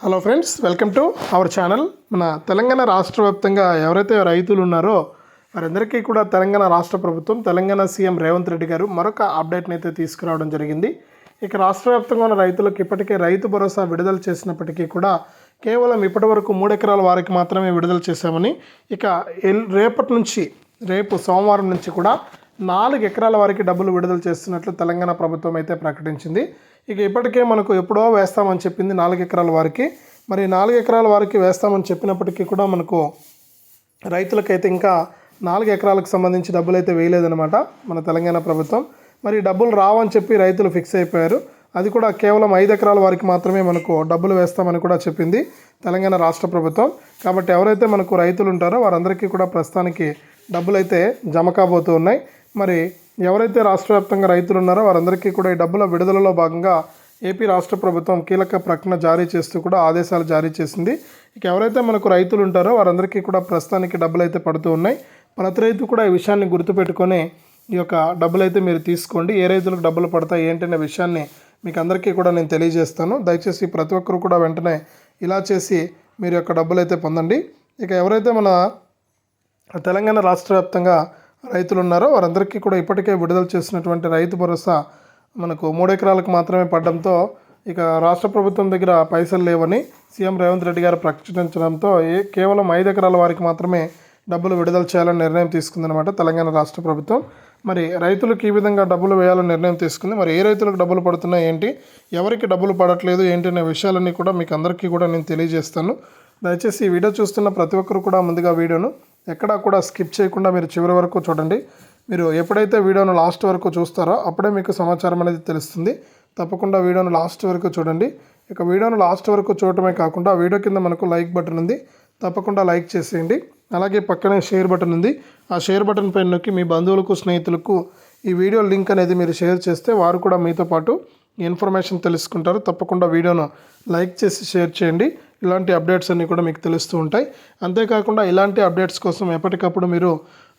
Hello friends welcome to our channel. మన తెలంగాణ రాష్ట్ర వ్యాప్తంగా ఎవరైతే రైతులు ఉన్నారో వారందరికీ కూడా తెలంగాణ రాష్ట్ర ప్రభుత్వం తెలంగాణ సీఎం రేవంత్ రెడ్డి గారు మరొక అప్డేట్ని అయితే తీసుకురావడం జరిగింది. ఇక రాష్ట్ర వ్యాప్తంగా ఉన్న రైతులకు ఇప్పటికే రైతు భరోసా విడుదల చేసినప్పటికీ కూడా కేవలం ఇప్పటి వరకు మూడు ఎకరాల వారికి మాత్రమే విడుదల చేశామని ఇక ఎల్ రేపటి నుంచి రేపు సోమవారం నుంచి కూడా నాలుగు ఎకరాల వారికి డబ్బులు విడుదల చేస్తున్నట్లు తెలంగాణ ప్రభుత్వం అయితే ప్రకటించింది. ఇక ఇప్పటికే మనకు ఎప్పుడో వేస్తామని చెప్పింది నాలుగు ఎకరాల వారికి. మరి నాలుగు ఎకరాల వారికి వేస్తామని చెప్పినప్పటికీ కూడా మనకు రైతులకైతే ఇంకా నాలుగు ఎకరాలకు సంబంధించి డబ్బులు అయితే వేయలేదన్నమాట మన తెలంగాణ ప్రభుత్వం. మరి డబ్బులు రావని చెప్పి రైతులు ఫిక్స్ అయిపోయారు. అది కూడా కేవలం ఐదు ఎకరాల వారికి మాత్రమే మనకు డబ్బులు వేస్తామని కూడా చెప్పింది తెలంగాణ రాష్ట్ర ప్రభుత్వం. కాబట్టి ఎవరైతే మనకు రైతులు ఉంటారో వారందరికీ కూడా ప్రస్తుతానికి డబ్బులు అయితే జమ కాబోతూ ఉన్నాయి. మరి ఎవరైతే రాష్ట్ర వ్యాప్తంగా రైతులు ఉన్నారో వారందరికీ కూడా ఈ డబ్బుల విడుదలలో భాగంగా ఏపీ రాష్ట్ర ప్రభుత్వం కీలక ప్రకటన జారీ చేస్తూ కూడా ఆదేశాలు జారీ చేసింది. ఇక ఎవరైతే మనకు రైతులు ఉంటారో వారందరికీ కూడా ప్రస్తుతానికి డబ్బులు అయితే పడుతూ ఉన్నాయి. ప్రతి రైతు కూడా ఈ విషయాన్ని గుర్తుపెట్టుకొని ఈ యొక్క డబ్బులు అయితే మీరు తీసుకోండి. ఏ రైతులకు డబ్బులు పడతాయి ఏంటనే విషయాన్ని మీకు అందరికీ కూడా నేను తెలియజేస్తాను. దయచేసి ప్రతి ఒక్కరు కూడా వెంటనే ఇలా చేసి మీరు యొక్క డబ్బులు అయితే పొందండి. ఇక ఎవరైతే మన తెలంగాణ రాష్ట్ర వ్యాప్తంగా రైతులు ఉన్నారో వారందరికీ కూడా ఇప్పటికే విడుదల చేసినటువంటి రైతు భరోసా మనకు మూడు ఎకరాలకు మాత్రమే పడడంతో ఇక రాష్ట్ర ప్రభుత్వం దగ్గర పైసలు లేవని సీఎం రేవంత్ రెడ్డి గారు ప్రకటించడంతో ఏ కేవలం ఐదు ఎకరాల వారికి మాత్రమే డబ్బులు విడుదల చేయాలని నిర్ణయం తీసుకుందనమాట తెలంగాణ రాష్ట్ర ప్రభుత్వం. మరి రైతులకు ఈ విధంగా డబ్బులు వేయాలని నిర్ణయం తీసుకుంది. మరి ఏ రైతులకు డబ్బులు పడుతున్నాయి ఏంటి? ఎవరికి డబ్బులు పడట్లేదు ఏంటి అనే విషయాలన్నీ కూడా మీకు అందరికీ కూడా నేను తెలియజేస్తాను. దయచేసి ఈ వీడియో చూస్తున్న ప్రతి ఒక్కరు కూడా ముందుగా వీడియోను ఎక్కడా కూడా స్కిప్ చేయకుండా మీరు చివరి వరకు చూడండి. మీరు ఎప్పుడైతే వీడియోను లాస్ట్ వరకు చూస్తారో అప్పుడే మీకు సమాచారం అనేది తెలుస్తుంది. తప్పకుండా వీడియోను లాస్ట్ వరకు చూడండి. ఇక వీడియోను లాస్ట్ వరకు చూడటమే కాకుండా వీడియో కింద మనకు లైక్ బటన్ ఉంది. తప్పకుండా లైక్ చేసేయండి. అలాగే పక్కనే షేర్ బటన్ ఉంది. ఆ షేర్ బటన్ పైన నొక్కి మీ బంధువులకు స్నేహితులకు ఈ వీడియో లింక్ అనేది మీరు షేర్ చేస్తే వారు కూడా మీతో పాటు ఇన్ఫర్మేషన్ తెలుసుకుంటారు. తప్పకుండా వీడియోను లైక్ చేసి షేర్ చేయండి. ఇలాంటి అప్డేట్స్ అన్నీ కూడా మీకు తెలుస్తూ ఉంటాయి. అంతేకాకుండా ఇలాంటి అప్డేట్స్ కోసం ఎప్పటికప్పుడు మీరు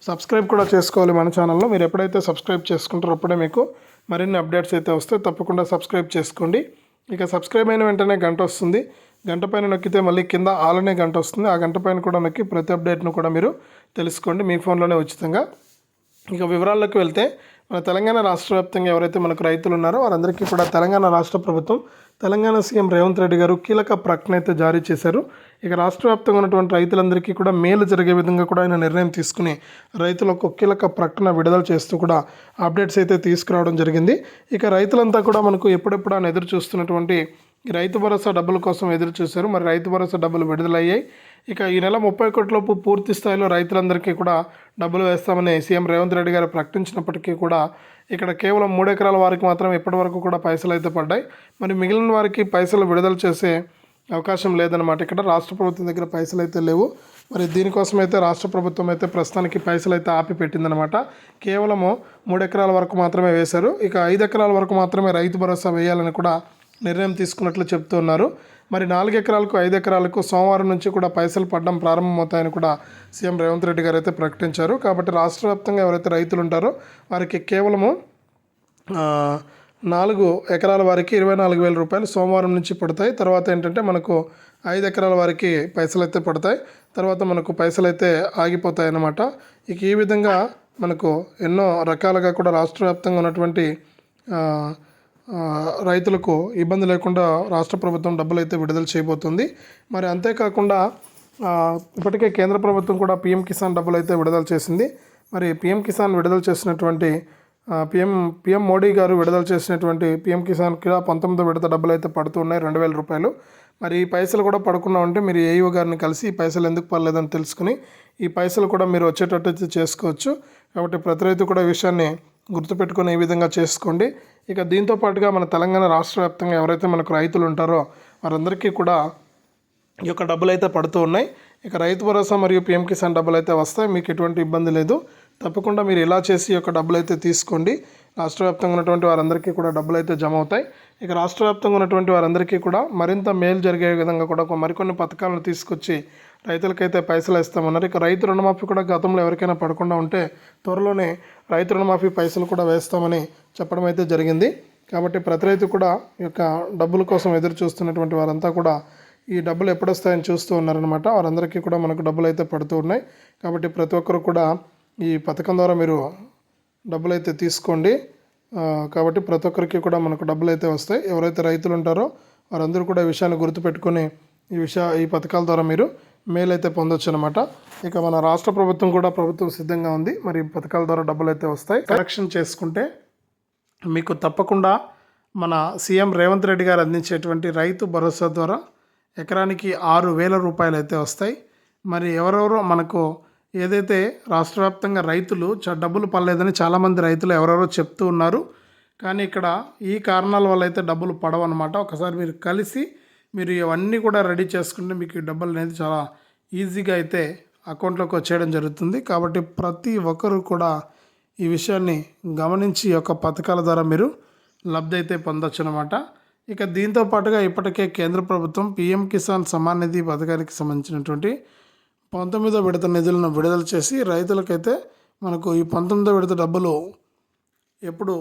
సబ్స్క్రైబ్ కూడా చేసుకోవాలి మన ఛానల్లో. మీరు ఎప్పుడైతే సబ్స్క్రైబ్ చేసుకుంటారో అప్పుడే మీకు మరిన్ని అప్డేట్స్ అయితే వస్తే తప్పకుండా సబ్స్క్రైబ్ చేసుకోండి. ఇక సబ్స్క్రైబ్ అయిన వెంటనే గంట వస్తుంది. గంట పైన నొక్కితే మళ్ళీ కింద ఆలనే గంట వస్తుంది. ఆ గంట పైన కూడా నొక్కి ప్రతి అప్డేట్ను కూడా మీరు తెలుసుకోండి. మీ ఫోన్లోనే ఉచితంగా. ఇక వివరాల్లోకి వెళ్తే మన తెలంగాణ రాష్ట్ర వ్యాప్తంగా ఎవరైతే మనకు రైతులు ఉన్నారో వారందరికీ కూడా తెలంగాణ రాష్ట్ర ప్రభుత్వం తెలంగాణ సీఎం రేవంత్ రెడ్డి గారు కీలక ప్రకటన అయితే జారీ చేశారు. ఇక రాష్ట్ర వ్యాప్తంగా ఉన్నటువంటి రైతులందరికీ కూడా మేలు జరిగే విధంగా కూడా ఆయన నిర్ణయం తీసుకుని రైతులకు కీలక ప్రకటన విడుదల చేస్తూ కూడా అప్డేట్స్ అయితే తీసుకురావడం జరిగింది. ఇక రైతులంతా కూడా మనకు ఎప్పుడెప్పుడు ఆయన ఎదురు చూస్తున్నటువంటి రైతు భరోసా డబ్బుల కోసం ఎదురు చూశారు. మరి రైతు భరోసా డబ్బులు విడుదలయ్యాయి. ఇక ఈ నెల ముప్పై కోట్లలోపు పూర్తి స్థాయిలో రైతులందరికీ కూడా డబ్బులు వేస్తామని సీఎం రేవంత్ రెడ్డి గారు ప్రకటించినప్పటికీ కూడా ఇక్కడ కేవలం మూడు ఎకరాల వారికి మాత్రం ఇప్పటి వరకు కూడా పైసలు అయితే పడ్డాయి. మరి మిగిలిన వారికి పైసలు విడుదల చేసే అవకాశం లేదనమాట ఇక్కడ రాష్ట్ర ప్రభుత్వం దగ్గర పైసలు అయితే లేవు. మరి దీనికోసం అయితే రాష్ట్ర ప్రభుత్వం అయితే ప్రస్తుతానికి పైసలు అయితే ఆపి పెట్టిందనమాట కేవలము మూడు ఎకరాల వరకు మాత్రమే వేశారు. ఇక ఐదు ఎకరాల వరకు మాత్రమే రైతు భరోసా వేయాలని కూడా నిర్ణయం తీసుకున్నట్లు చెబుతున్నారు మరి నాలుగు ఎకరాలకు ఐదు ఎకరాలకు సోమవారం నుంచి కూడా పైసలు పడడం ప్రారంభమవుతాయని కూడా సీఎం రేవంత్ రెడ్డి గారు అయితే ప్రకటించారు. కాబట్టి రాష్ట్ర వ్యాప్తంగా ఎవరైతే రైతులు ఉంటారో వారికి కేవలము నాలుగు ఎకరాల వారికి ఇరవై నాలుగు వేల రూపాయలు సోమవారం నుంచి పడతాయి. తర్వాత ఏంటంటే మనకు ఐదు ఎకరాల వారికి పైసలు అయితే పడతాయి. తర్వాత మనకు పైసలు అయితే ఆగిపోతాయి అన్నమాట ఇక ఈ విధంగా మనకు ఎన్నో రకాలుగా కూడా రాష్ట్ర వ్యాప్తంగా ఉన్నటువంటి రైతులకు ఇబ్బంది లేకుండా రాష్ట్ర ప్రభుత్వం డబ్బులు అయితే విడుదల చేయబోతుంది. మరి అంతేకాకుండా ఇప్పటికే కేంద్ర ప్రభుత్వం కూడా పిఎం కిసాన్ డబ్బులు అయితే విడుదల చేసింది. మరి పిఎం కిసాన్ విడుదల చేసినటువంటి పిఎం పిఎం మోడీ గారు విడుదల చేసినటువంటి పిఎం కిసాన్ కూడా పంతొమ్మిదో విడత డబ్బులు అయితే పడుతున్నాయి రెండు వేల రూపాయలు. మరి ఈ పైసలు కూడా పడకుండా ఉంటే మీరు ఏఈఓ గారిని కలిసి ఈ పైసలు ఎందుకు పడలేదని తెలుసుకుని ఈ పైసలు కూడా మీరు వచ్చేటట్టు అయితే చేసుకోవచ్చు. కాబట్టి ప్రతి రైతు కూడా ఈ విషయాన్ని గుర్తుపెట్టుకొని ఈ విధంగా చేసుకోండి. ఇక దీంతో పాటుగా మన తెలంగాణ రాష్ట్ర వ్యాప్తంగా ఎవరైతే మనకు రైతులు ఉంటారో వారందరికీ కూడా ఈ యొక్క డబ్బులు అయితే పడుతూ ఉన్నాయి. ఇక రైతు భరోసా మరియు పిఎం కిసాన్ డబ్బులు అయితే వస్తాయి. మీకు ఎటువంటి ఇబ్బంది లేదు. తప్పకుండా మీరు ఇలా చేసి ఈ యొక్క డబ్బులు అయితే తీసుకోండి. రాష్ట్ర వ్యాప్తంగా ఉన్నటువంటి వారందరికీ కూడా డబ్బులు అయితే జమ అవుతాయి ఇక రాష్ట్ర వ్యాప్తంగా ఉన్నటువంటి వారందరికీ కూడా మరింత మేలు జరిగే విధంగా కూడా ఒక మరికొన్ని పథకాలను తీసుకొచ్చి రైతులకైతే పైసలు ఇస్తామన్నారు ఇక రైతు రుణమాఫీ కూడా గతంలో ఎవరికైనా పడకుండా ఉంటే త్వరలోనే రైతు రుణమాఫీ పైసలు కూడా వేస్తామని చెప్పడం అయితే జరిగింది. కాబట్టి ప్రతి రైతు కూడా ఈ యొక్క డబ్బుల కోసం ఎదురు చూస్తున్నటువంటి వారంతా కూడా ఈ డబ్బులు ఎప్పుడు వస్తాయని చూస్తూ ఉన్నారనమాట వారందరికీ కూడా మనకు డబ్బులు అయితే పడుతూ ఉన్నాయి. కాబట్టి ప్రతి ఒక్కరు కూడా ఈ పథకం ద్వారా మీరు డబ్బులు అయితే తీసుకోండి కాబట్టి ప్రతి ఒక్కరికి కూడా మనకు డబ్బులు అయితే వస్తాయి. ఎవరైతే రైతులు ఉంటారో వారందరూ కూడా ఈ విషయాన్ని గుర్తుపెట్టుకొని ఈ విషయ ఈ పథకాల ద్వారా మీరు మేలు అయితే పొందొచ్చు అనమాట ఇక మన రాష్ట్ర ప్రభుత్వం కూడా ప్రభుత్వం సిద్ధంగా ఉంది. మరి పథకాల ద్వారా డబ్బులు అయితే వస్తాయి. కరెక్షన్ చేసుకుంటే మీకు తప్పకుండా మన సీఎం రేవంత్ రెడ్డి గారు అందించేటువంటి రైతు భరోసా ద్వారా ఎకరానికి ఆరు వేల రూపాయలు అయితే వస్తాయి. మరి ఎవరెవరో మనకు ఏదైతే రాష్ట్ర వ్యాప్తంగా రైతులు చ డబ్బులు పడలేదని చాలామంది రైతులు ఎవరెవరో చెప్తూ ఉన్నారు. కానీ ఇక్కడ ఈ కారణాల వల్ల అయితే డబ్బులు పడవన్నమాట. ఒకసారి మీరు కలిసి మీరు ఇవన్నీ కూడా రెడీ చేసుకుంటే మీకు డబ్బులు అనేది చాలా ఈజీగా అయితే అకౌంట్లోకి వచ్చేయడం జరుగుతుంది. కాబట్టి ప్రతి ఒక్కరూ కూడా ఈ విషయాన్ని గమనించి ఈ యొక్క పథకాల ద్వారా మీరు లబ్ధి అయితే పొందొచ్చు అనమాట ఇక దీంతో పాటుగా ఇప్పటికే కేంద్ర ప్రభుత్వం పిఎం కిసాన్ సమాన్ నిధి పథకానికి సంబంధించినటువంటి పంతొమ్మిదో విడత నిధులను విడుదల చేసి రైతులకైతే మనకు ఈ పంతొమ్మిదో విడత డబ్బులు ఎప్పుడు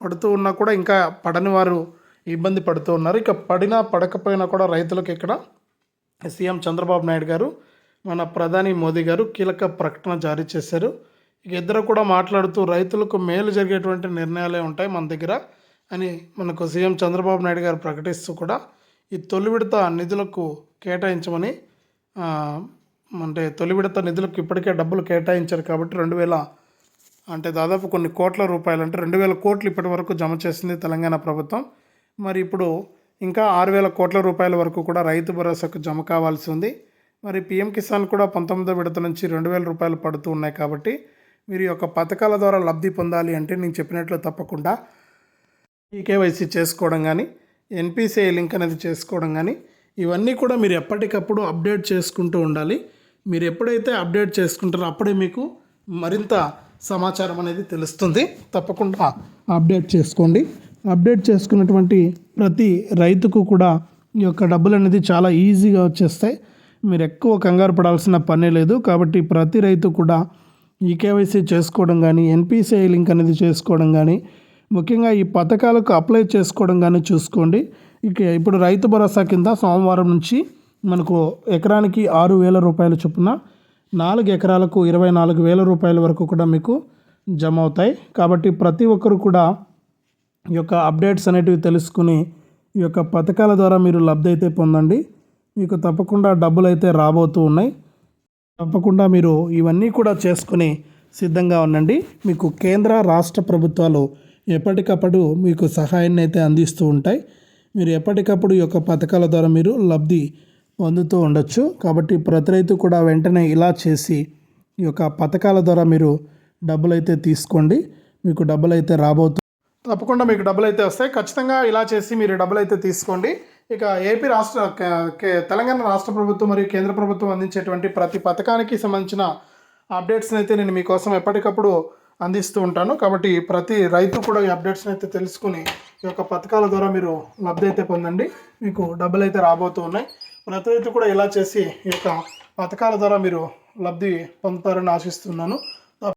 పడుతూ ఉన్నా కూడా ఇంకా పడని వారు ఇబ్బంది పడుతూ ఉన్నారు. ఇక పడినా పడకపోయినా కూడా రైతులకు ఇక్కడ సీఎం చంద్రబాబు నాయుడు గారు మన ప్రధాని మోదీ గారు కీలక ప్రకటన జారీ చేశారు. ఇక ఇద్దరు కూడా మాట్లాడుతూ రైతులకు మేలు జరిగేటువంటి నిర్ణయాలే ఉంటాయి మన దగ్గర అని మనకు సీఎం చంద్రబాబు నాయుడు గారు ప్రకటిస్తూ కూడా ఈ తొలి విడత నిధులకు కేటాయించమని అంటే తొలి విడత నిధులకు ఇప్పటికే డబ్బులు కేటాయించారు కాబట్టి రెండు వేల అంటే దాదాపు కొన్ని కోట్ల రూపాయలు అంటే రెండు వేల కోట్లు ఇప్పటి వరకు జమ చేసింది తెలంగాణ ప్రభుత్వం. మరి ఇప్పుడు ఇంకా ఆరు వేల కోట్ల రూపాయల వరకు కూడా రైతు భరోసాకు జమ కావాల్సి ఉంది. మరి పిఎం కిసాన్ కూడా పంతొమ్మిదో విడత నుంచి రెండు వేల రూపాయలు పడుతూ ఉన్నాయి కాబట్టి మీరు ఈ యొక్క పథకాల ద్వారా లబ్ధి పొందాలి అంటే నేను చెప్పినట్లు తప్పకుండా ఈకేవైసీ చేసుకోవడం కానీ ఎన్పిసిఐ లింక్ అనేది చేసుకోవడం కానీ ఇవన్నీ కూడా మీరు ఎప్పటికప్పుడు అప్డేట్ చేసుకుంటూ ఉండాలి. మీరు ఎప్పుడైతే అప్డేట్ చేసుకుంటారో అప్పుడే మీకు మరింత సమాచారం అనేది తెలుస్తుంది. తప్పకుండా అప్డేట్ చేసుకోండి. అప్డేట్ చేసుకున్నటువంటి ప్రతి రైతుకు కూడా ఈ యొక్క డబ్బులు అనేది చాలా ఈజీగా వచ్చేస్తాయి. మీరు ఎక్కువ కంగారు పడాల్సిన పనే లేదు. కాబట్టి ప్రతి రైతు కూడా ఈ కేవైసీ చేసుకోవడం కానీ ఎన్పిసిఐ లింక్ అనేది చేసుకోవడం కానీ ముఖ్యంగా ఈ పథకాలకు అప్లై చేసుకోవడం కానీ చూసుకోండి. ఇక ఇప్పుడు రైతు భరోసా కింద సోమవారం నుంచి మనకు ఎకరానికి ఆరు వేల రూపాయల చొప్పున నాలుగు ఎకరాలకు ఇరవై నాలుగు వేల రూపాయల వరకు కూడా మీకు జమ అవుతాయి. కాబట్టి ప్రతి ఒక్కరు కూడా ఈ యొక్క అప్డేట్స్ అనేటివి తెలుసుకుని ఈ యొక్క పథకాల ద్వారా మీరు లబ్ధి అయితే పొందండి. మీకు తప్పకుండా డబ్బులు అయితే రాబోతూ ఉన్నాయి. తప్పకుండా మీరు ఇవన్నీ కూడా చేసుకుని సిద్ధంగా ఉండండి. మీకు కేంద్ర రాష్ట్ర ప్రభుత్వాలు ఎప్పటికప్పుడు మీకు సహాయాన్ని అయితే అందిస్తూ ఉంటాయి. మీరు ఎప్పటికప్పుడు ఈ యొక్క పథకాల ద్వారా మీరు లబ్ధి పొందుతూ ఉండొచ్చు. కాబట్టి ప్రతి రైతు కూడా వెంటనే ఇలా చేసి ఈ యొక్క పథకాల ద్వారా మీరు డబ్బులు అయితే తీసుకోండి. మీకు డబ్బులు అయితే రాబోతు తప్పకుండా మీకు డబ్బులు అయితే వస్తాయి. ఖచ్చితంగా ఇలా చేసి మీరు డబ్బులు అయితే తీసుకోండి. ఇక ఏపీ రాష్ట్ర కే- తెలంగాణ రాష్ట్ర ప్రభుత్వం మరియు కేంద్ర ప్రభుత్వం అందించేటువంటి ప్రతి పథకానికి సంబంధించిన అప్డేట్స్ని అయితే నేను మీకోసం ఎప్పటికప్పుడు అందిస్తూ ఉంటాను. కాబట్టి ప్రతి రైతు కూడా ఈ అప్డేట్స్ని అయితే తెలుసుకుని ఈ యొక్క పథకాల ద్వారా మీరు లబ్ధి అయితే పొందండి. మీకు డబ్బులు అయితే రాబోతూ ఉన్నాయి. ప్రతి రైతు కూడా ఇలా చేసి ఈ యొక్క పథకాల ద్వారా మీరు లబ్ధి పొందుతారని ఆశిస్తున్నాను.